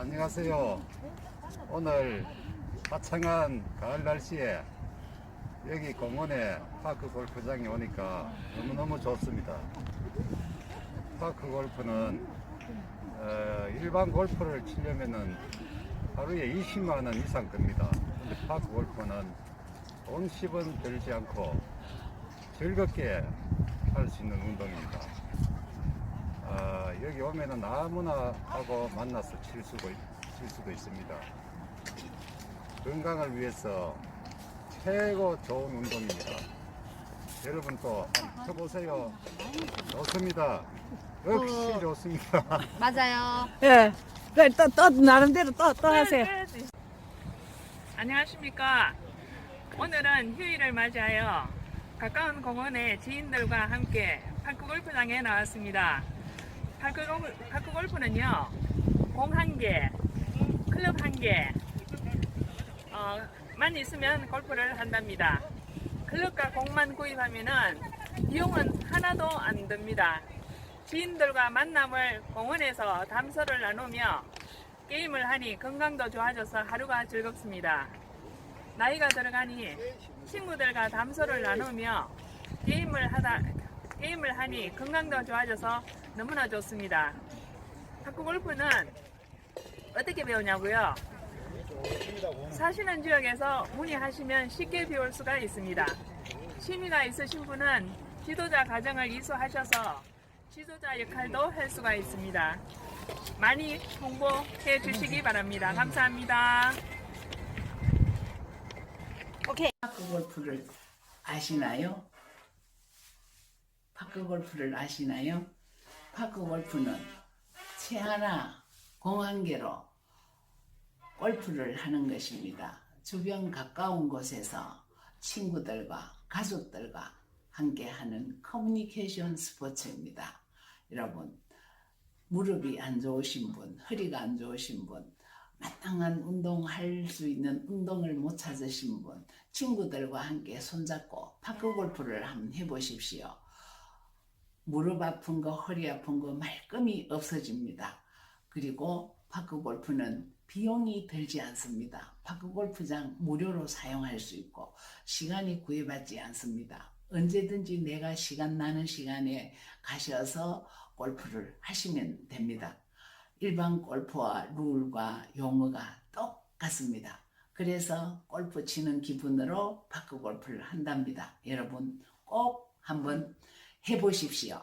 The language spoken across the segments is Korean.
안녕하세요. 오늘 화창한 가을 날씨에 여기 공원에 파크 골프장에 오니까 너무너무 좋습니다. 파크 골프는 어, 일반 골프를 치려면은 하루에 20만 원 이상 듭니다. 근데 파크 골프는 돈 10원 들지 않고 즐겁게 할 수 있는 운동입니다. 아, 여기 오면은 아무나 하고 만나서 칠 수도, 칠 수도 있습니다. 건강을 위해서 최고 좋은 운동입니다. 여러분 또 한번 쳐보세요. 좋습니다. 역시 어. 좋습니다. 맞아요. 예. 그, 또, 또, 나름대로 또, 또 하세요. 안녕하십니까. 오늘은 휴일을 맞이하여 가까운 공원에 지인들과 함께 파크 골프장에 나왔습니다. 파크 골프는요, 공 한 개, 클럽 한 개, 어, 만 있으면 골프를 한답니다. 클럽과 공만 구입하면은 비용은 하나도 안 듭니다. 지인들과 만남을 공원에서 담소를 나누며 게임을 하니 건강도 좋아져서 하루가 즐겁습니다. 나이가 들어가니 친구들과 담소를 나누며 게임을 하다 게임을 하니 건강도 좋아져서 너무나 좋습니다. 학구 골프는 어떻게 배우냐고요? 사시는 지역에서 문의하시면 쉽게 배울 수가 있습니다. 취미가 있으신 분은 지도자 과정을 이수하셔서 지도자 역할도 할 수가 있습니다. 많이 홍보해 주시기 바랍니다. 감사합니다. 오케이. 파크 골프를 아시나요? 파크 골프를 아시나요? 파크 골프는 채 하나, 공한 개로 골프를 하는 것입니다. 주변 가까운 곳에서 친구들과 가족들과 함께 하는 커뮤니케이션 스포츠입니다. 여러분, 무릎이 안 좋으신 분, 허리가 안 좋으신 분, 마땅한 운동할 수 있는 운동을 못 찾으신 분, 친구들과 함께 손잡고 파크 골프를 한번 해보십시오. 무릎 아픈 거, 허리 아픈 거 말끔히 없어집니다. 그리고 파크 골프는 비용이 들지 않습니다. 파크 골프장 무료로 사용할 수 있고 시간이 구애받지 않습니다. 언제든지 내가 시간 나는 시간에 가셔서 골프를 하시면 됩니다. 일반 골프와 룰과 용어가 똑같습니다. 그래서 골프 치는 기분으로 파크 골프를 한답니다. 여러분 꼭 한번 해보십시오.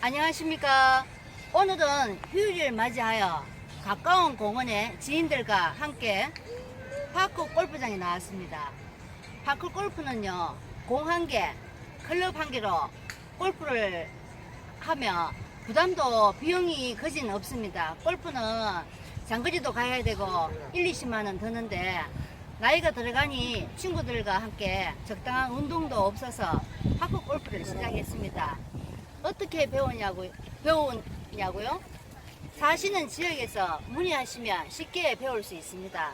안녕하십니까. 오늘은 휴일을 맞이하여 가까운 공원에 지인들과 함께 파크 골프장에 나왔습니다. 파크 골프는요, 공 한 개, 클럽 한 개로 골프를 하며 부담도 비용이 거진 없습니다. 골프는 장거리도 가야 되고 1, 20만 원 드는데 나이가 들어가니 친구들과 함께 적당한 운동도 없어서 파크 골프를 시작했습니다. 어떻게 배우냐고, 배우냐고요? 사시는 지역에서 문의하시면 쉽게 배울 수 있습니다.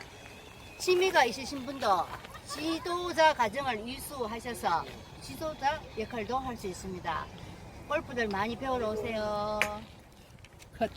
취미가 있으신 분도 지도자 과정을 이수하셔서 지도자 역할도 할 수 있습니다. 골프들 많이 배우러 오세요. 컷.